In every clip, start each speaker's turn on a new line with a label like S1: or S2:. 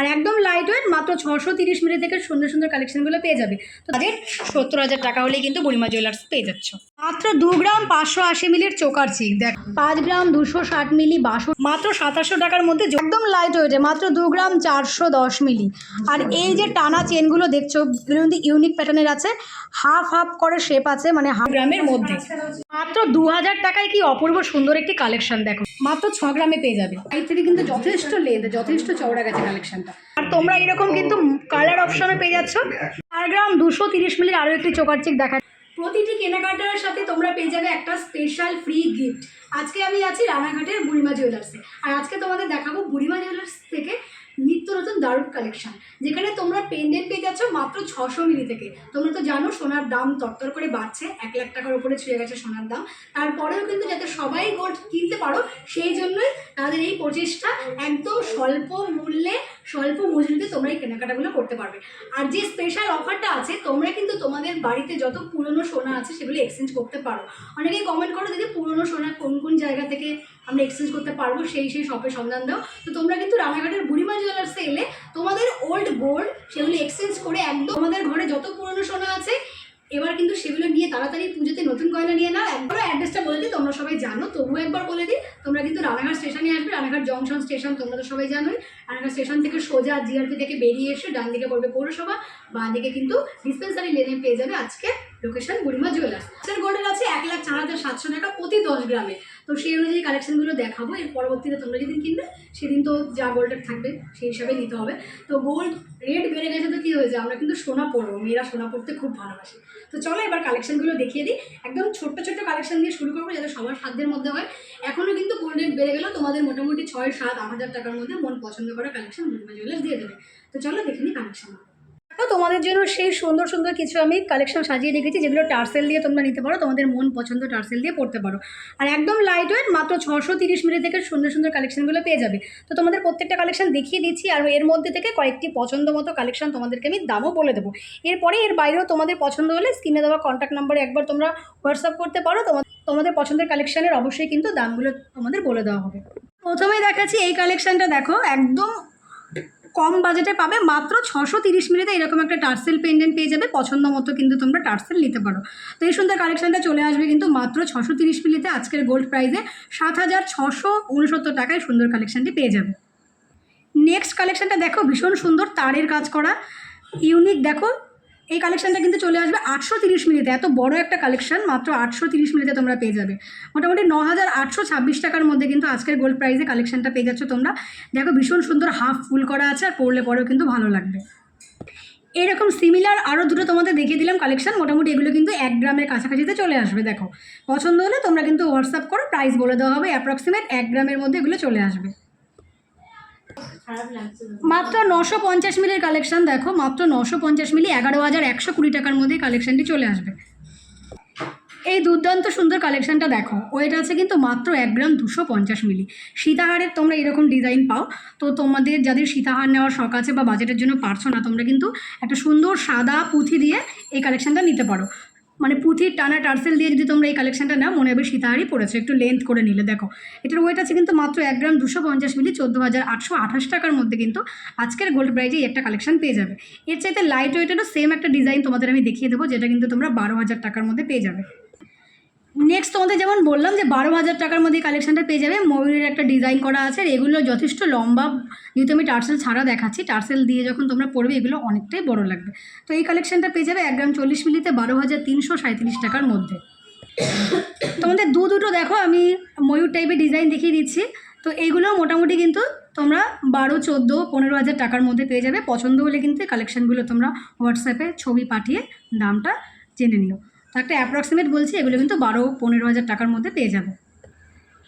S1: আর একদম light weight মাত্র ছশো তিরিশ মিলি থেকে সুন্দর সুন্দর কালেকশনগুলো পেয়ে যাবে। তো তাদের সত্তর হাজার টাকা হলেই কিন্তু বুড়িমা জুয়েলার্স পেয়ে যাচ্ছ। মাত্র দু গ্রাম পাঁচশো আশি মিলির চোকার চিক দেখ। পাঁচ গ্রাম দুশো ষাট মিলি বাসো মাত্র সাতাশশো টাকার মধ্যে একদম লাইট ওয়েটে মাত্র দু গ্রাম চারশো দশ মিলি। আর এই যে টানা চেনগুলো দেখছ এগুলো কিন্তু ইউনিক প্যাটার্নের আছে। হাফ হাফ করে শেপ আছে মানে হাফ গ্রামের মধ্যে। মাত্র দু হাজার টাকায় কি অপূর্ব সুন্দর একটি কালেকশন দেখো। মাত্র ছ গ্রামে পেয়ে যাবে। এই থেকে কিন্তু যথেষ্ট লেদ যথেষ্ট চওড়া গেছে কালেকশনটা তোমরা এরকম কিন্তু কালার অপশনে পেয়ে যাচ্ছ। চার গ্রাম দুশো তিরিশ মিলির আরও একটি চোকার চেক দেখা প্রতিটি কেনাকাটার সাথে তোমরা পেয়ে যাবে একটা স্পেশাল ফ্রি গিফট আজকে আমি আছি রানাঘাটের বুড়িমা জুয়েলার্সে আর আজকে তোমাদের দেখাবো বুড়িমা জুয়েলার্স থেকে নিত্য নতুন দারুণ কালেকশন যেখানে তোমরা পেন্ডেন্ট পেয়ে যাচ্ছ মাত্র ছশো মিলি থেকে। তোমরা তো জানো সোনার দাম তরতর করে বাড়ছে, এক লাখ টাকার উপরে ছুঁয়ে গেছে সোনার দাম। তারপরেও কিন্তু যাতে সবাই গোল্ড কিনতে পারো, সেই জন্যই তাদের এই প্রচেষ্টা একদম স্বল্প মূল্যে, স্বল্প মজুরিতে তোমরা এই কেনাকাটাগুলো করতে পারবে। আর যে স্পেশাল অফারটা আছে, তোমরা কিন্তু তোমাদের বাড়িতে যত পুরনো সোনা আছে সেগুলো এক্সচেঞ্জ করতে পারো। অনেকেই কমেন্ট করো, দিদি, পুরনো সোনা কোন কোন জায়গা থেকে আমরা এক্সচেঞ্জ করতে পারব, সেই সেই শপের সন্ধান দাও। তো তোমরা কিন্তু রানাঘাটের বুড়িমা জুয়েলার্সে এলে তোমাদের ওল্ড গোল্ড সেগুলো এক্সচেঞ্জ করে একদম তোমাদের ঘরে যত পুরনো সোনা আছে, এবার কিন্তু সেগুলো নিয়ে তাড়াতাড়ি পুজোতে নতুন গয়না নিয়ে নাও। একবার অ্যাড্রেসটা বলে দিই, তোমরা সবাই জানো। তবুও একবার বলে দিই, তোমরা কিন্তু রানাঘাট স্টেশনে আসবে রানাঘাট জংশন স্টেশন তোমরা তো সবাই জানোই। রানাঘাট স্টেশন থেকে সোজা জিআরপি থেকে বেরিয়ে এসে, ডান দিকে পড়বে পৌরসভা, বাঁ দিকে কিন্তু ডিসপেন্সারি লেনে পেয়ে যাবে আজকে লোকেশন বুড়িমা জুয়েলার্স গোল্ডের আছে এক লাখ চার হাজার সাতশো টাকা প্রতি দশ গ্রামে। তো সেই অনুযায়ী কালেকশনগুলো দেখাবো। এর পরবর্তীতে তোমরা যেদিন কিনবে, সেদিন তো যা গোল্ডের থাকবে, সেই হিসাবে নিতে হবে। তো গোল্ড রেট বেড়ে গেছে তো কী হয়েছে? আমরা কিন্তু সোনা পরবো, মেয়েরা সোনা পরতে খুব ভালোবাসে। তো চলো এবার কালেকশনগুলো দেখিয়ে দিই। একদম ছোট্ট ছোট্ট কালেকশন দিয়ে শুরু করব, যাতে সবার সাধ্যের মধ্যে হয়। এখনও কিন্তু গোল্ড রেট বেড়ে গেলেও তোমাদের মোটামুটি ছয়, সাত, আট হাজার টাকার মধ্যে মন পছন্দ করা কালেকশন বুড়িমা জুয়েলার্স দিয়ে দেবে। তো চলো দেখে নিই কালেকশন তো তোমাদের জন্য সেই সুন্দর সুন্দর কিছু আমি কালেকশন সাজিয়ে রেখেছি, যেগুলো টার্সেল দিয়ে তোমরা নিতে পারো, তোমাদের মন পছন্দ টার্সেল দিয়ে পড়তে পারো। আর একদম লাইট ওয়েট মাত্র ছশো তিরিশ মিনিট থেকে সুন্দর সুন্দর কালেকশনগুলো পেয়ে যাবে। তো তোমাদের প্রত্যেকটা কালেকশন দেখিয়ে দিচ্ছি, আর এর মধ্যে থেকে কয়েকটি পছন্দ মতো কালেকশন তোমাদেরকে আমি দামও বলে দেবো। এরপরে এর বাইরেও তোমাদের পছন্দ হলে স্ক্রিনে দেওয়া কন্ট্যাক্ট নাম্বারে একবার তোমরা হোয়াটসঅ্যাপ করতে পারো তোমার তোমাদের পছন্দের কালেকশনের অবশ্যই কিন্তু দামগুলো তোমাদের বলে দেওয়া হবে। প্রথমে দেখাচ্ছি এই কালেকশনটা দেখো, একদম কম বাজেটে পাবে মাত্র ছশো তিরিশ মিনিটে এরকম একটা টার্সেল পেন্ডেন্ট পেয়ে যাবে। পছন্দ মতো কিন্তু তোমরা টার্সেল নিতে পারো। তো এই সুন্দর কালেকশনটা চলে আসবে কিন্তু মাত্র ছশো তিরিশ মিনিটে আজকের গোল্ড প্রাইজে সাত হাজার ছশো উনসত্তর টাকায় সুন্দর কালেকশনটি পেয়ে যাবে। নেক্সট কালেকশনটা দেখো ভীষণ সুন্দর, তারের কাজ করা। ইউনিক দেখো এই কালেকশনটা কিন্তু চলে আসবে আটশো তিরিশ মিনিটে। এত বড় একটা কালেকশন মাত্র আটশো তিরিশ মিনিটে তোমরা পেয়ে যাবে। মোটামুটি ন হাজার আটশো ছাব্বিশ টাকার মধ্যে কিন্তু আজকের গোল্ড প্রাইসে কালেকশনটা পেয়ে যাচ্ছ তোমরা। দেখো, ভীষণ সুন্দর হাফ ফুল করা আছে আর পরলে পরেও কিন্তু ভালো লাগবে। এরকম সিমিলার আরও দুটো তোমাদের দেখিয়ে দিলাম কালেকশন মোটামুটি এগুলো কিন্তু এক গ্রামের কাছাকাছিতে চলে আসবে, দেখো। পছন্দ হলে তোমরা কিন্তু হোয়াটসঅ্যাপ করো প্রাইস বলে দেওয়া হবে। অ্যাপ্রক্সিমেট এক গ্রামের মধ্যে এগুলো চলে আসবে। মাত্র নশো পঞ্চাশ মিলির কালেকশন দেখো, মাত্র নশো পঞ্চাশ মিলি, এগারো হাজার একশো কুড়ি টাকার মধ্যে কালেকশনটি চলে আসবে। এই দুর্দান্ত সুন্দর কালেকশনটা দেখো, ওয়েট আছে কিন্তু মাত্র এক গ্রাম দুশো পঞ্চাশ মিলি। সীতাহারের তোমরা এরকম ডিজাইন পাও, তো তোমাদের যাদের সীতাহার নেওয়ার শখ আছে বা বাজেটের জন্য পারছ না, তোমরা কিন্তু একটা সুন্দর সাদা পুঁথি দিয়ে এই কালেকশনটা নিতে পারো। মানে পুঁথির টানা টার্সেল দিয়ে যদি তোমরা এই কালেকশনটা নাও, মনে হবে সীতাহারি পড়েছো। একটু লেন্থ করে নিলে, দেখো। এটার ওয়েট আছে কিন্তু মাত্র এক গ্রাম দুশো পঞ্চাশ মিলি, চোদ্দ হাজার আটশো আঠাশ টাকার মধ্যে কিন্তু আজকের গোল্ড প্রাইজে একটা কালেকশন পেয়ে যাবে। এর চাইতে লাইট ওয়েটেরও সেম একটা ডিজাইন তোমাদের আমি দেখিয়ে দেবো, যেটা কিন্তু তোমরা বারো হাজার টাকার মধ্যে পেয়ে যাবে। নেক্সট তোমাদের যেমন বললাম যে বারো হাজার টাকার মধ্যে কালেকশনটা পেয়ে যাবে, ময়ূরের একটা ডিজাইন করা আছে আর এগুলো যথেষ্ট লম্বা, যেহেতু আমি টার্সেল ছাড়া দেখাচ্ছি, টার্সেল দিয়ে যখন তোমরা পড়বে এগুলো অনেকটাই বড় লাগবে। তো এই কালেকশনটা পেয়ে যাবে এক গ্রাম চল্লিশ মিলিতে বারো হাজার তিনশো সাঁত্রিশ টাকার মধ্যে। তোমাদের দু দুটো দেখো, আমি ময়ূর টাইপের ডিজাইন দেখিয়ে দিচ্ছি। তো এইগুলো মোটামুটি কিন্তু তোমরা বারো, চোদ্দ, পনেরো হাজার টাকার মধ্যে পেয়ে যাবে। পছন্দ হলে কিন্তু কালেকশনগুলো তোমরা হোয়াটসঅ্যাপে ছবি পাঠিয়ে দামটা জেনে নিও। তো একটা অ্যাপ্রক্সিমেট বলছি, এগুলো কিন্তু বারো, পনেরো হাজার টাকার মধ্যে পেয়ে যাবে।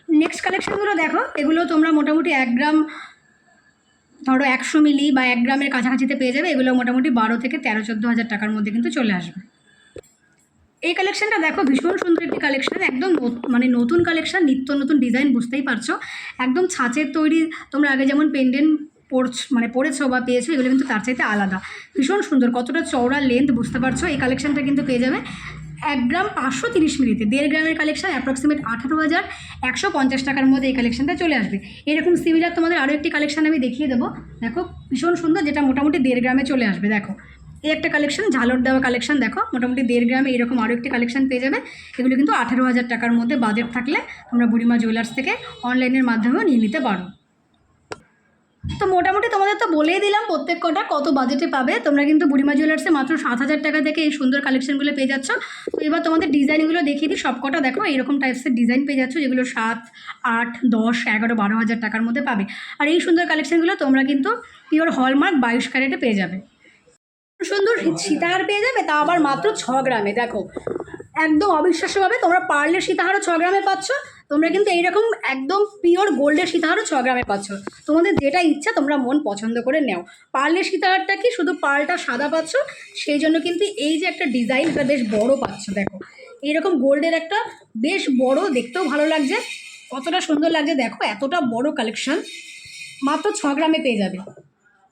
S1: নেক্সট কালেকশনগুলো দেখো, এগুলো তোমরা মোটামুটি এক গ্রাম, ধরো একশো মিলি বা এক গ্রামের কাছাকাছিতে পেয়ে যাবে, এগুলো মোটামুটি বারো থেকে তেরো, চোদ্দ হাজার টাকার মধ্যে কিন্তু চলে আসবে। এই কালেকশনটা দেখো, ভীষণ সুন্দর একটি কালেকশন একদম মানে নতুন কালেকশন নিত্য নতুন ডিজাইন বুঝতেই পারছ। একদম ছাঁচের তৈরি, তোমরা আগে যেমন পেন্ডেন্ট পড়ছ মানে পড়েছো বা পেয়েছ, এগুলো কিন্তু তার চাইতে আলাদা। ভীষণ সুন্দর, কতটা চওড়া লেন্থ বুঝতে পারছ? এই কালেকশনটা কিন্তু পেয়ে যাবে। এক গ্রাম পাঁচশো তিরিশ মিলিতে দেড় গ্রামের কালেকশন অ্যাপ্রক্সিমেট আঠারো হাজার একশো পঞ্চাশ টাকার মধ্যে এই কালেকশনটা চলে আসবে। এরকম সিমিলার তোমাদের আরও একটি কালেকশন আমি দেখিয়ে দেবো। দেখো, ভীষণ সুন্দর, যেটা মোটামুটি দেড় গ্রামে চলে আসবে, দেখো। এই একটা কালেকশন ঝালর দেওয়া কালেকশন দেখো, মোটামুটি দেড় গ্রামে এরকম আরও একটি কালেকশন পেয়ে যাবে। এগুলো কিন্তু আঠেরো হাজার টাকার মধ্যে বাজেট থাকলে তোমরা বুড়িমা জুয়েলার্স থেকে অনলাইনের মাধ্যমেও নিয়ে নিতে পারো। তো মোটামুটি তোমাদের তো বলেই দিলাম প্রত্যেক কটা কত বাজেটে পাবে। তোমরা কিন্তু বুড়িমা জুয়েলার্সে মাত্র সাত হাজার টাকা থেকে এই সুন্দর কালেকশনগুলো পেয়ে যাচ্ছ। তো এবার তোমাদের ডিজাইনগুলো দেখিয়ে দিই। সব কটা দেখো, এরকম টাইপসের ডিজাইন পেয়ে যাচ্ছ, যেগুলো সাত, আট, দশ, এগারো, বারো হাজার টাকার মধ্যে পাবে। আর এই সুন্দর কালেকশনগুলো তোমরা কিন্তু পিওর হলমার্ক বাইশ ক্যারেটে পেয়ে যাবে। সুন্দর সীতাহার পেয়ে যাবে, তা আবার মাত্র ছ গ্রামে, দেখো। একদম অবিশ্বাস্যভাবে তোমরা পার্লের সীতাহারও ছ গ্রামে পাচ্ছ, তোমরা কিন্তু এইরকম একদম পিওর গোল্ডের সীতাহারও ছ গ্রামে পাচ্ছ। তোমাদের যেটা ইচ্ছা তোমরা মন পছন্দ করে নেও। পার্লের সীতাহারটা কি শুধু পার্লটা সাদা পাচ্ছ, সেই জন্য কিন্তু এই যে একটা ডিজাইন এটা বেশ বড় পাচ্ছ, দেখো। এইরকম গোল্ডের একটা বেশ বড়, দেখতেও ভালো লাগছে, কতটা সুন্দর লাগছে, দেখো, এতটা বড় কালেকশন মাত্র ছ গ্রামে পেয়ে যাবে।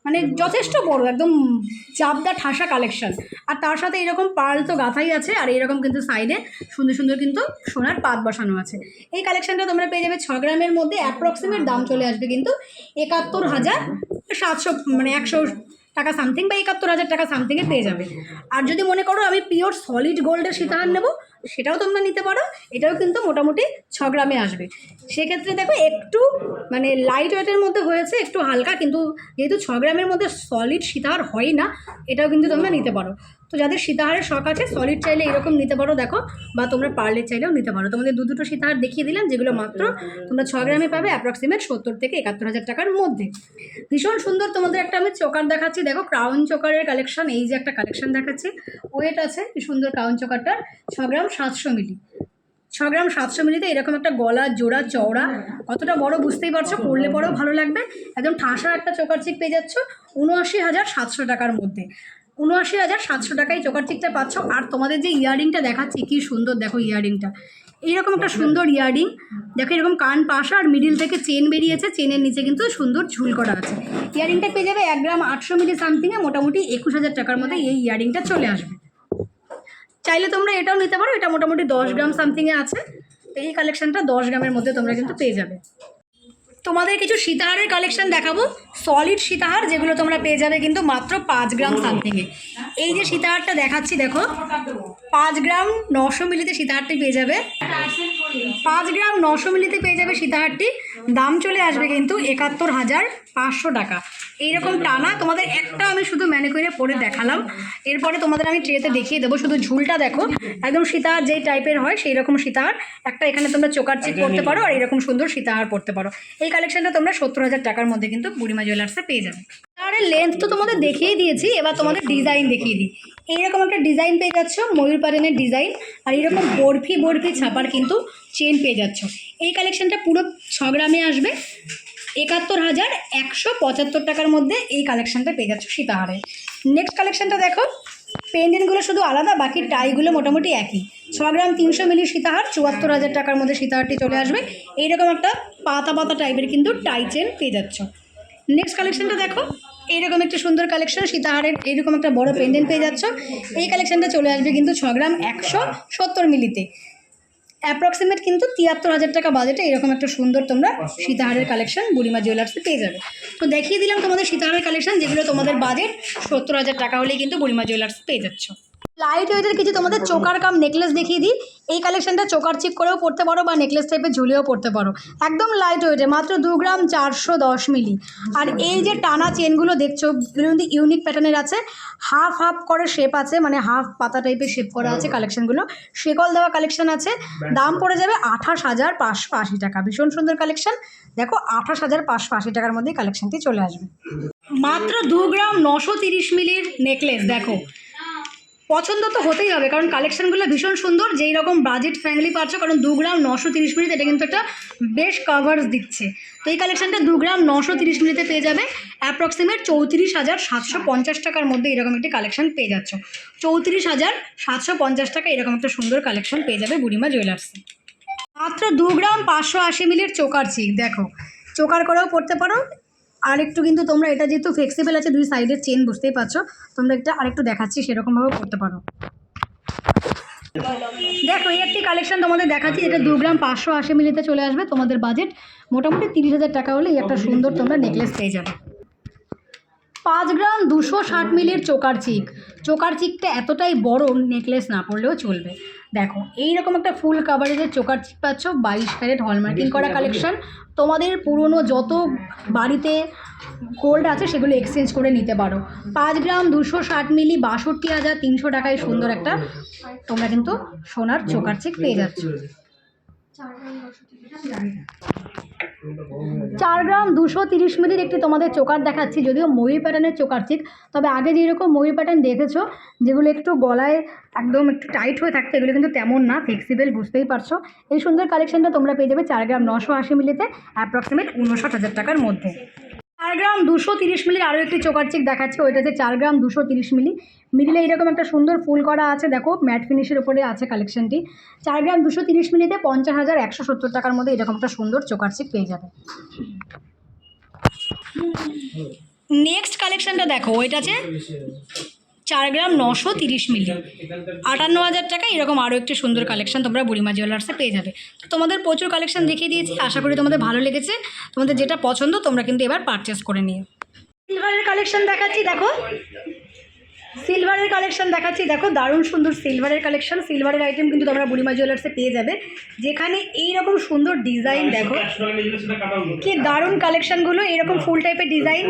S1: মানে যথেষ্ট বড়, একদম চাপদা ঠাসা কালেকশন আর তার সাথে এরকম পার্ল তো গাথাই আছে, আর এরকম কিন্তু সাইডে সুন্দর সুন্দর কিন্তু সোনার পাত বসানো আছে। এই কালেকশনটা তোমরা পেয়ে যাবে ছ গ্রামের মধ্যে অ্যাপ্রক্সিমেট দাম চলে আসবে কিন্তু একাত্তর হাজার সাতশো মানে একশো টাকা সামথিং বা একাত্তর হাজার টাকা সামথিংয়ে পেয়ে যাবে। আর যদি মনে করো আমি পিওর সলিড গোল্ডের সীতাহার নেব সেটাও তোমরা নিতে পারো, এটাও কিন্তু মোটামুটি ছ গ্রামে আসবে। সেক্ষেত্রে দেখো একটু মানে লাইট ওয়েটের মধ্যে হয়েছে, একটু হালকা, কিন্তু যেহেতু ছ গ্রামের মধ্যে সলিড সীতাহার হয় না, এটাও কিন্তু তোমরা নিতে পারো। তো যাদের সীতাহারের শখ আছে সলিড চাইলে এরকম নিতে পারো, দেখো। বা তোমরা পার্লের চাইলেও নিতে পারো। তোমাদের দু দুটো সীতাহার দেখিয়ে দিলাম, যেগুলো মাত্র তোমরা ছ গ্রামে পাবে অ্যাপ্রক্সিমেট সত্তর থেকে একাত্তর হাজার টাকার মধ্যে। ভীষণ সুন্দর তোমাদের একটা আমি চোকার দেখাচ্ছি। দেখো ক্রাউন চোকারের কালেকশন এই যে একটা কালেকশন দেখাচ্ছি। ওয়েট আছে, কি সুন্দর ক্রাউন চোকারটার। ছ গ্রাম সাতশো মিলি। ছ গ্রাম সাতশো মিলিতে এরকম একটা গলা, জোড়া, চওড়া, কতটা বড় বুঝতেই পারছ, পরলে পরেও ভালো লাগবে। একদম ঠাসা একটা চোকার চিক পেয়ে যাচ্ছ, উনআশি হাজার সাতশো টাকার মধ্যে। উনআশি হাজার সাতশো টাকায় চোকার চিকটা পাচ্ছ। আর তোমাদের যে ইয়ারিংটা দেখাচ্ছি, কি সুন্দর দেখো ইয়ারিংটা এইরকম একটা সুন্দর ইয়ারিং দেখো এরকম কান পাশা আর মিডিল থেকে চেন বেরিয়েছে চেনের নিচে কিন্তু সুন্দর ঝুল করা আছে। ইয়ারিংটা পেয়ে যাবে এক গ্রাম আটশো মিলি সামথিংয়ে মোটামুটি একুশ হাজার টাকার মধ্যে এই ইয়ারিংটা চলে আসবে। চাইলে তোমরা এটাও নিতে পারো, এটা মোটামুটি দশ গ্রাম সামথিংয়ে আছে। তো এই কালেকশানটা দশ গ্রামের মধ্যে তোমরা কিন্তু পেয়ে যাবে। তোমাদের কিছু সীতাহারের কালেকশন দেখাবো। সলিড সীতাহার যেগুলো তোমরা পেয়ে যাবে কিন্তু মাত্র পাঁচ গ্রাম সামথিংয়ে এই যে সীতাহারটা দেখাচ্ছি দেখো। পাঁচ গ্রাম নশো মিলিতে সীতাহারটি পেয়ে যাবে। পাঁচ গ্রাম নশো মিলিতে পেয়ে যাবে সীতাহারটি। দাম চলে আসবে কিন্তু একাত্তর হাজার পাঁচশো টাকা। এইরকম টানা তোমাদের একটা আমি শুধু ম্যানে করে পরে দেখালাম। এরপরে তোমাদের আমি ট্রেতে দেখিয়ে দেবো। শুধু ঝুলটা দেখো। একদম সীতাহার যেই টাইপের হয় সেই রকম সীতাহার একটা এখানে তোমরা চোকার চিক করতে পারো আর এরকম সুন্দর সীতাহার পরতে পারো। এই কালেকশনটা তোমরা সত্তর হাজার টাকার মধ্যে কিন্তু বুড়িমা জুয়েলার্সে পেয়ে যাবে। আর লেন্থ তো তোমাদের দেখিয়েই দিয়েছি। এবার তোমাদের ডিজাইন দেখিয়ে দিই। এইরকম একটা ডিজাইন পেয়ে যাচ্ছ ময়ূর পালনের ডিজাইন আর এরকম বরফি বরফি ছাপার কিন্তু চেন পেয়ে যাচ্ছ। এই কালেকশনটা পুরো ছ গ্রামে আসবে। একাত্তর হাজার একশো পঁচাত্তর টাকার মধ্যে এই কালেকশানটা পেয়ে যাচ্ছ সীতাহারে। নেক্সট কালেকশানটা দেখো পেন্ডেন্টগুলো শুধু আলাদা, বাকি টাইগুলো মোটামুটি একই। ছ গ্রাম তিনশো মিলি সীতাহার, চুয়াত্তর হাজার টাকার মধ্যে সীতাহারটি চলে আসবে। এইরকম একটা পাতা পাতা টাইপের কিন্তু টাই চেন পেয়ে যাচ্ছ। নেক্সট কালেকশানটা দেখো, এইরকম একটা সুন্দর কালেকশন সীতাহারের এইরকম একটা বড় পেন্ডেন্ট পেয়ে যাচ্ছ। এই কালেকশনটা চলে আসবে কিন্তু ছ গ্রাম একশো সত্তর মিলিতে। অ্যাপ্রক্সিমেট কিন্তু তিয়াত্তর হাজার টাকা বাজেটে এরকম একটা সুন্দর তোমরা সীতাহারের কালেকশন বুড়িমা জুয়েলার্সে পেয়ে যাবে। তো দেখিয়ে দিলাম তোমাদের সীতাহারের কালেকশন যেগুলো তোমাদের বাজেট সত্তর হাজার টাকা হলেই কিন্তু বুড়িমা জুয়েলার্স পেয়ে যাচ্ছ। লাইট ওয়েটের কিছু তোমাদের চোকার কাম নেকলেস দেখিয়ে দিই। এই কালেকশনটা চোকার চিক করেও পড়তে পারো বা নেকলেস টাইপের ঝুলেও পড়তে পারো। একদম লাইট ওয়েটে মাত্র দু গ্রাম চারশো দশ মিলি। আর এই যে টানা চেনগুলো দেখছ কিন্তু ইউনিক প্যাটার্নের আছে। হাফ হাফ করে শেপ আছে মানে হাফ পাতা টাইপের শেপ করা আছে কালেকশনগুলো শেকল দেওয়া কালেকশন আছে। দাম পড়ে যাবে আঠাশ হাজার পাঁচশো আশি টাকা। ভীষণ সুন্দর কালেকশন দেখো, আঠাশ হাজার পাঁচশো আশি টাকার মধ্যে কালেকশনটি চলে আসবে। মাত্র দু গ্রাম নশো তিরিশ মিলির নেকলেস দেখো। পছন্দ তো হতেই হবে, কারণ কালেকশনগুলো ভীষণ সুন্দর, যেই রকম বাজেট ফ্রেন্ডলি পাচ্ছ, কারণ দু গ্রাম নশো তিরিশ মিনিট, এটা কিন্তু একটা বেশ কভার্স দিচ্ছে। তো এই কালেকশনটা দু গ্রাম নশো তিরিশ মিনিটে পেয়ে যাবে অ্যাপ্রক্সিমেট চৌত্রিশ হাজার সাতশো পঞ্চাশ টাকার মধ্যে এরকম একটি কালেকশন পেয়ে যাচ্ছ। চৌত্রিশ হাজার সাতশো পঞ্চাশ টাকা এরকম একটা সুন্দর কালেকশন পেয়ে যাবে বুড়িমা জুয়েলার্সে মাত্র দু গ্রাম পাঁচশো আশি মিলির চোকার চিক দেখো। চোকার করেও পড়তে পারো আর একটু কিন্তু তোমরা এটা যেহেতু ফ্লেক্সিবল আছে, দুই সাইডের চেন বুঝতেই পারছ, তোমরা একটা আরেকটু দেখাচ্ছি সেরকমভাবে করতে পারো। দেখো, এই একটি কালেকশন তোমাদের দেখাচ্ছি, যেটা দু গ্রাম পাঁচশো আশি মিলিতে চলে আসবে, তোমাদের বাজেট মোটামুটি তিরিশ হাজার টাকা হলে এই একটা সুন্দর তোমরা নেকলেস পেয়ে যাবে। পাঁচ গ্রাম দুশো ষাট মিলির চোকার চিক। চোকার চিকটা এতটাই বড় নেকলেস না পড়লেও চলবে। দেখো এইরকম একটা ফুল কাভারেজের চোকার চিক পাচ্ছ বাইশ ক্যারেট হলমার্কিং করা কালেকশন তোমাদের পুরনো যত বাড়িতে গোল্ড আছে সেগুলো এক্সচেঞ্জ করে নিতে পারো। পাঁচ গ্রাম দুশো ষাট মিলি বাষট্টি হাজার তিনশো টাকায় সুন্দর একটা তোমরা কিন্তু সোনার চোকার চিক পেয়ে যাচ্ছ। চার গ্রাম দুশো তিরিশ মিলির একটি তোমাদের চোকার দেখাচ্ছি, যদিও ময়ূর প্যাটার্নের চোকার চিক তবে আগে যেরকম ময়ূর প্যাটার্ন দেখেছ, যেগুলো একটু গলায় একদম একটু টাইট হয়ে থাকতো, এগুলো কিন্তু তেমন না ফ্লেক্সিবল বুঝতেই পারছ। এই সুন্দর কালেকশনটা তোমরা পেয়ে যাবে চার গ্রাম নশো আশি মিলিতে অ্যাপ্রক্সিমেট উনষাট হাজার টাকার মধ্যে। চার গ্রাম দুশো তিরিশ মিলির আরও একটি চোকার চিক দেখাচ্ছে ওইটাতে চার গ্রাম দুশো তিরিশ মিলি। মিডিলে এরকম একটা সুন্দর ফুল করা আছে, দেখো ম্যাট ফিনিশের উপরে আছে কালেকশনটি চার গ্রাম দুশো তিরিশ মিলিতে পঞ্চাশ হাজার একশো সত্তর টাকার মধ্যে এরকম একটা সুন্দর চোকার চিক পেয়ে যাবে। নেক্সট কালেকশনটা দেখো, ওইটা আছে চার গ্রাম নশো তিরিশ মিলি। আটান্ন হাজার টাকা, এরকম আরও একটি সুন্দর কালেকশন তোমরা বুড়িমা জুয়েলার্সে পেয়ে যাবে। তো তোমাদের প্রচুর কালেকশন দেখিয়ে দিয়েছি, আশা করি তোমাদের ভালো লেগেছে। তোমাদের যেটা পছন্দ তোমরা কিন্তু এবার পারচেস করে নিও। সিলভারের কালেকশন দেখাচ্ছি, দেখো। সিলভারের কালেকশন দেখাচ্ছি। দেখো দারুণ সুন্দর সিলভারের কালেকশন সিলভারের আইটেম কিন্তু তোমরা বুড়িমা জুয়েলার্সে পেয়ে যাবে। যেখানে এইরকম সুন্দর ডিজাইন দেখো। কি দারুণ কালেকশনগুলো এরকম ফুল টাইপের ডিজাইন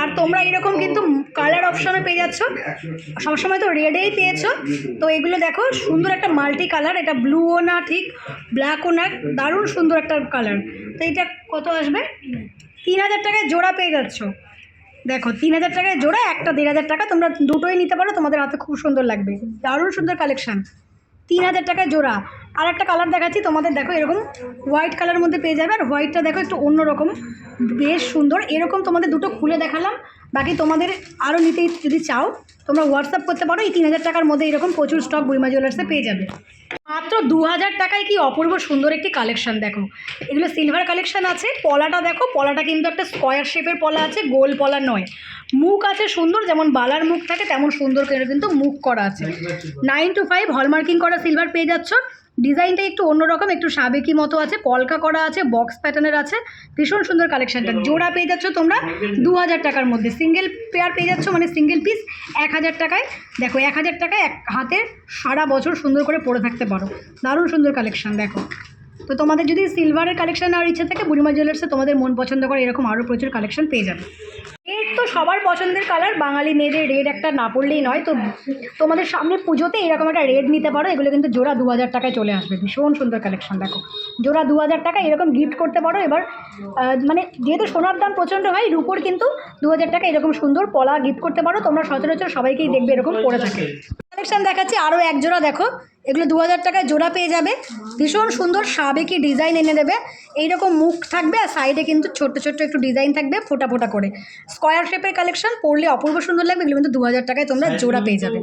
S1: আর তোমরা এরকম কিন্তু কালার অপশনও পেয়ে যাচ্ছ। সবসময় তো রেডেই পেয়েছ। তো এগুলো দেখো সুন্দর একটা মাল্টি কালার এটা ব্লুও না ঠিক। ব্ল্যাকও না দারুণ সুন্দর একটা কালার তো এটা কত আসবে? তিন হাজার টাকায় জোড়া পেয়ে যাচ্ছ। দেখো, তিন হাজার টাকায় জোড়া, একটা দেড় হাজার টাকা, তোমরা দুটোই নিতে পারো, তোমাদের হাতে খুব সুন্দর লাগবে। দারুণ সুন্দর কালেকশান তিন হাজার টাকায় জোড়া। আর একটা কালার দেখাচ্ছি তোমাদের দেখো এরকম হোয়াইট কালারের মধ্যে পেয়ে যাবে আর হোয়াইটটা দেখো একটু অন্যরকম বেশ সুন্দর। এরকম তোমাদের দুটো খুলে দেখালাম বাকি তোমাদের আরও নিতে যদি চাও তোমরা হোয়াটসঅ্যাপ করতে পারো এই তিন হাজার টাকার মধ্যে এরকম প্রচুর স্টক বুড়িমা জুয়েলার্সে পেয়ে যাবে। মাত্র দু হাজার টাকায় কি অপূর্ব সুন্দর একটি কালেকশন দেখো। এগুলো সিলভার কালেকশন আছে পলাটা দেখো পলাটা কিন্তু একটা স্কোয়ার শেপের পলা আছে গোল পলা নয়। মুখ আছে সুন্দর যেমন বালার মুখ থাকে তেমন সুন্দর করে কিন্তু মুখ করা আছে। নাইন টু ফাইভ হলমার্কিং করা সিলভার পেয়ে যাচ্ছ। ডিজাইনটা একটু অন্যরকম একটু সাবেকি মতো আছে, কলকা করা আছে বক্স প্যাটার্নের আছে। ভীষণ সুন্দর কালেকশানটা জোড়া পেয়ে যাচ্ছ তোমরা দু হাজার টাকার মধ্যে। সিঙ্গেল পেয়ার পেয়ে যাচ্ছ মানে সিঙ্গেল পিস এক হাজার টাকায়। দেখো, এক হাজার টাকায় এক হাতে সারা বছর সুন্দর করে পরে থাকতে পারো। দারুণ সুন্দর কালেকশন দেখো। তো তোমাদের যদি সিলভারের কালেকশন নেওয়ার ইচ্ছা থাকে, বুড়িমা জুয়েলার্সে তোমাদের মন পছন্দ করে এরকম আরও প্রচুর কালেকশন পেয়ে যাবে। তো সবার পছন্দের কালার বাঙালি মেয়েদের রেড একটা না পড়লেই নয়। তো তোমাদের সামনে পুজোতে এরকম একটা রেড নিতে পারো, এগুলো কিন্তু জোড়া দু হাজার টাকায় চলে আসবে। ভীষণ সুন্দর কালেকশন দেখো। জোড়া দু হাজার টাকা এরকম গিফট করতে পারো। এবার মানে যেহেতু সোনার দাম প্রচণ্ড হয় রুপোর কিন্তু দু হাজার টাকা এরকম সুন্দর পলা গিফট করতে পারো। তোমরা সচরাচর সবাইকেই দেখবে এরকম পরে থাকে। কালেকশন দেখাচ্ছি আরও এক জোড়া, দেখো। এগুলো দু হাজার টাকায় জোড়া পেয়ে যাবে। ভীষণ সুন্দর সাবেকি ডিজাইন এনে দেবে। এইরকম মুখ থাকবে আর সাইডে কিন্তু ছোট্ট ছোট্ট একটু ডিজাইন থাকবে, ফোটা ফোটা করে। স্কোয়ার শেপের কালেকশন পরলে অপূর্ব সুন্দর লাগবে এগুলো কিন্তু দু হাজার টাকায় তোমরা জোড়া পেয়ে যাবে।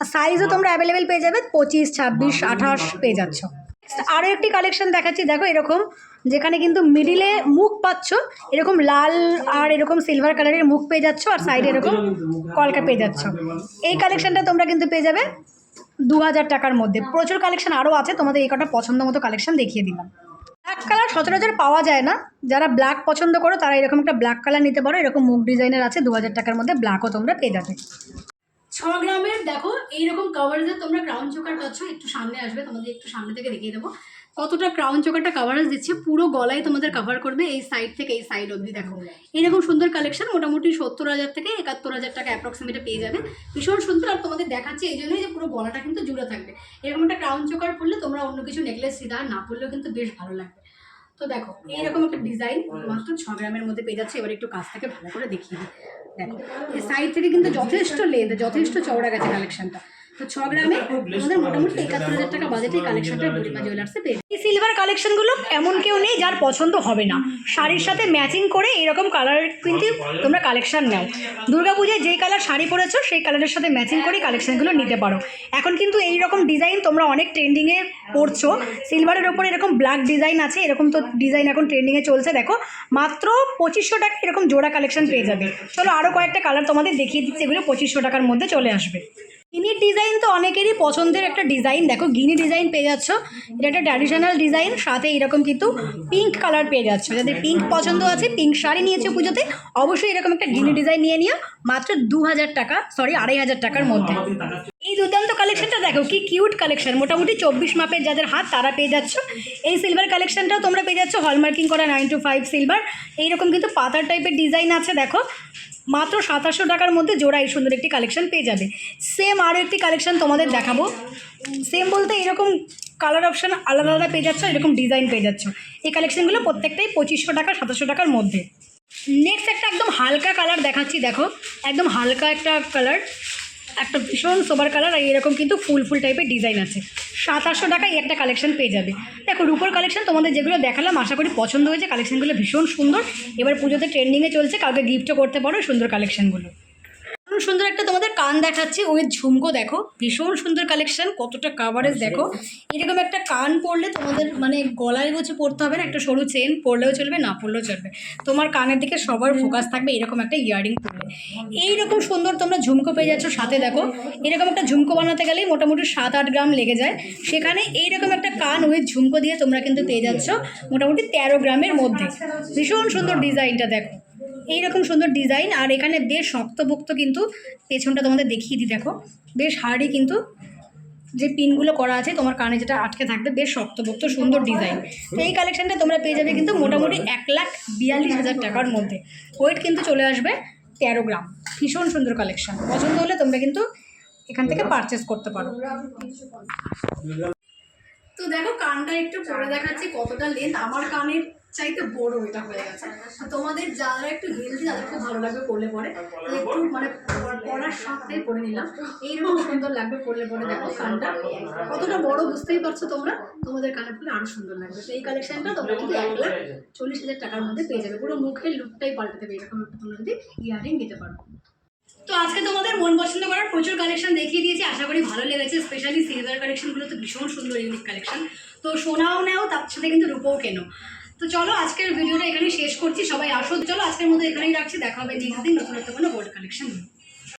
S1: আর সাইজও তোমরা অ্যাভেলেবেল পেয়ে যাবে পঁচিশ ছাব্বিশ আঠাশ পেয়ে যাচ্ছ। আরও একটি কালেকশন দেখাচ্ছি দেখো এরকম যেখানে কিন্তু মিডিলে মুখ পাচ্ছ এরকম লাল আর এরকম সিলভার কালারের মুখ পেয়ে যাচ্ছ আর সাইডে এরকম কলকা পেয়ে যাচ্ছ। এই কালেকশনটা তোমরা কিন্তু পেয়ে যাবে দু হাজার টাকার মধ্যে। প্রচুর কালেকশন আরও আছে তোমাদের এই কটা পছন্দ মতো কালেকশন দেখিয়ে দিলাম। ব্ল্যাক কালার সচরাচর পাওয়া যায় না। যারা ব্ল্যাক পছন্দ করো, তারা এরকম একটা ব্ল্যাক কালার নিতে পারো। এরকম মুখ ডিজাইনের আছে দু হাজার টাকার মধ্যে ব্ল্যাকও তোমরা পেয়ে যাবে। ছ গ্রামের, দেখো, এইরকম কাভারেজে তোমরা ক্রাউন চোখার পাচ্ছ, একটু সামনে আসবে, তোমাদের একটু সামনে থেকে দেখিয়ে দেবো। কতটা ক্রাউন চোকারটা কাভারেজ দিচ্ছে, পুরো গলায় তোমাদের কভার করবে এই সাইড থেকে এই সাইড অবধি, দেখো। এরকম সুন্দর কালেকশন মোটামুটি সত্তর হাজার থেকে একাত্তর হাজার টাকা অ্যাপ্রক্সিমেটে পেয়ে যাবে। ভীষণ সুন্দর, আর তোমাদের দেখাচ্ছে এই জন্যই যে পুরো গলাটা কিন্তু জুড়ে থাকবে। এরকম একটা ক্রাউন চোকার পরলে তোমরা অন্য কিছু নেকলেস সিধা না পরলেও কিন্তু বেশ ভালো লাগবে। তো দেখো, এইরকম একটা ডিজাইন মাত্র ছ গ্রামের মধ্যে পেয়ে যাচ্ছে, এবার একটু কাছ থেকে ভালো করে দেখিয়ে দেখো, এই সাইড থেকে কিন্তু যথেষ্ট লেদ যথেষ্ট চওড়া গেছে কালেকশনটা তো ছ গ্রামে আমাদের মোটামুটি একাত্তর হাজার টাকা বাজেটে কালেকশনটা বুড়িমা জুয়েলার্সে পেয়ে এই সিলভার কালেকশনগুলো এমন কেউ নেই যার পছন্দ হবে না। শাড়ির সাথে ম্যাচিং করে এরকম কালার কিন্তু তোমরা কালেকশন নাও। দুর্গাপূজায় যেই কালার শাড়ি পরেছো সেই কালারের সাথে ম্যাচিং করে কালেকশনগুলো নিতে পারো। এখন কিন্তু এই রকম ডিজাইন তোমরা অনেক ট্রেন্ডিংয়ে পড়ছো সিলভারের ওপর এরকম ব্ল্যাক ডিজাইন আছে এরকম তো ডিজাইন এখন ট্রেন্ডিংয়ে চলছে। দেখো মাত্র পঁচিশশো টাকা এরকম জোড়া কালেকশন পেয়ে যাবে। চলো আরও কয়েকটা কালার তোমাদের দেখিয়ে দিচ্ছি এগুলো পঁচিশশো টাকার মধ্যে চলে আসবে। গিনির ডিজাইন তো অনেকেরই পছন্দের একটা ডিজাইন। দেখো, গিনি ডিজাইন পেয়ে যাচ্ছ। এটা একটা ট্র্যাডিশনাল ডিজাইন, সাথে এরকম কিন্তু পিঙ্ক কালার পেয়ে যাচ্ছ। যাদের পিঙ্ক পছন্দ আছে পিঙ্ক শাড়ি নিয়েছো পুজোতে, অবশ্যই এরকম একটা গিনি ডিজাইন নিয়ে নিও। মাত্র দু হাজার টাকা সরি আড়াই হাজার টাকার মধ্যে। এই দুর্দান্ত কালেকশনটা দেখো, কি কিউট কালেকশন মোটামুটি চব্বিশ মাপের যাদের হাত, তারা পেয়ে যাচ্ছ। এই সিলভার কালেকশনটাও তোমরা পেয়ে যাচ্ছ। হলমার্কিং করা নাইন টু ফাইভ সিলভার এইরকম কিন্তু পাতার টাইপের ডিজাইন আছে, দেখো। মাত্র সাতাশশো টাকার মধ্যে জোড়া এই সুন্দর একটি কালেকশান পেয়ে যাবে। সেম আরও একটি কালেকশান তোমাদের দেখাবো। সেম বলতে এরকম কালার অপশান আলাদা আলাদা পেয়ে যাচ্ছ, এরকম ডিজাইন পেয়ে যাচ্ছ। এই কালেকশানগুলো প্রত্যেকটাই পঁচিশশো টাকা, সাতাশশো টাকার মধ্যে। নেক্সট একটা একদম হালকা কালার দেখাচ্ছি, দেখো। একদম হালকা একটা কালার একটা ভীষণ সোবার কালার আর এরকম কিন্তু ফুল ফুল টাইপের ডিজাইন আছে। সাতাশশো টাকায় একটা কালেকশন পেয়ে যাবে। দেখো, রূপোর কালেকশন তোমাদের যেগুলো দেখালাম, আশা করি পছন্দ হয়েছে। কালেকশনগুলো ভীষণ সুন্দর। এবার পুজোতে ট্রেন্ডিংয়ে চলছে, কাউকে গিফটও করতে পারো সুন্দর কালেকশনগুলো ভীষণ সুন্দর একটা তোমাদের কান দেখাচ্ছি উইথ ঝুমকো দেখো ভীষণ সুন্দর কালেকশন কতটা কাভারেজ দেখো। এরকম একটা কান পরলে তোমাদের মানে গলায় গোছে পরতে হবে না একটা সরু চেন পরলেও চলবে না পরলেও চলবে। তোমার কানের দিকে সবার ফোকাস থাকবে এরকম একটা ইয়ারিং পরলে। এইরকম সুন্দর তোমরা ঝুমকো পেয়ে যাচ্ছ সাথে দেখো। এরকম একটা ঝুমকো বানাতে গেলেই মোটামুটি সাত আট গ্রাম লেগে যায়। সেখানে এইরকম একটা কান উইথ ঝুমকো দিয়ে তোমরা কিন্তু পেয়ে যাচ্ছ মোটামুটি তেরো গ্রামের মধ্যে। ভীষণ সুন্দর ডিজাইনটা দেখো। এইরকম সুন্দর ডিজাইন আর এখানে বেশ শক্তপোক্ত কিন্তু পেছনটা তোমাদের দেখিয়ে দিই, দেখো। বেশ হার্ডই কিন্তু যে পিনগুলো করা আছে, তোমার কানে যেটা আটকে থাকবে, বেশ শক্তপোক্ত, সুন্দর ডিজাইন তো এই কালেকশানটা তোমরা পেয়ে যাবে কিন্তু মোটামুটি এক লাখ বিয়াল্লিশ হাজার টাকার মধ্যে। ওয়েট কিন্তু চলে আসবে তেরো গ্রাম। ভীষণ সুন্দর কালেকশন পছন্দ হলে তোমরা কিন্তু এখান থেকে পারচেস করতে পারো। তো দেখো, কানটা একটু পরে দেখাচ্ছি কতটা লেন্থ আমার কানের চাইতে বড় এটা হয়ে গেছে। তোমাদের যারা একটু হেলদি তাদের খুব ভালো লাগবে পরলে পরে। একটু মানে পরার সাথেই পরে নিলাম। এইরকম সুন্দর লাগবে পরলে পরে দেখো কানটা কতটা বড় বুঝতেই পারছ তোমরা? তোমাদের কানে পরলে আরও সুন্দর লাগবে। তো এই কালেকশনটা তোমরা কিন্তু এক লাখ চল্লিশ হাজার টাকার মধ্যে পেয়ে যাবে। পুরো মুখের লুকটাই পাল্টে দেবে এরকম একটা তোমরা যদি ইয়ারিং দিতে পারো। তো আজকে তোমাদের মন পছন্দ করার প্রচুর কালেকশন দেখিয়ে দিয়েছি। আশা করি ভালো লেগেছে। স্পেশালি সিলভার কালেকশনগুলো তো ভীষণ সুন্দর ইউনিক কালেকশন তো সোনাও নেও তার সাথে কিন্তু রূপও কেনো। তো চলো আজকের ভিডিওটা এখানেই শেষ করছি। সবাই আসো। চলো আজকের মধ্যে এখানেই রাখছি। দেখা হবে নেক্সট দিন নতুন কোনো বোর্ড কালেকশন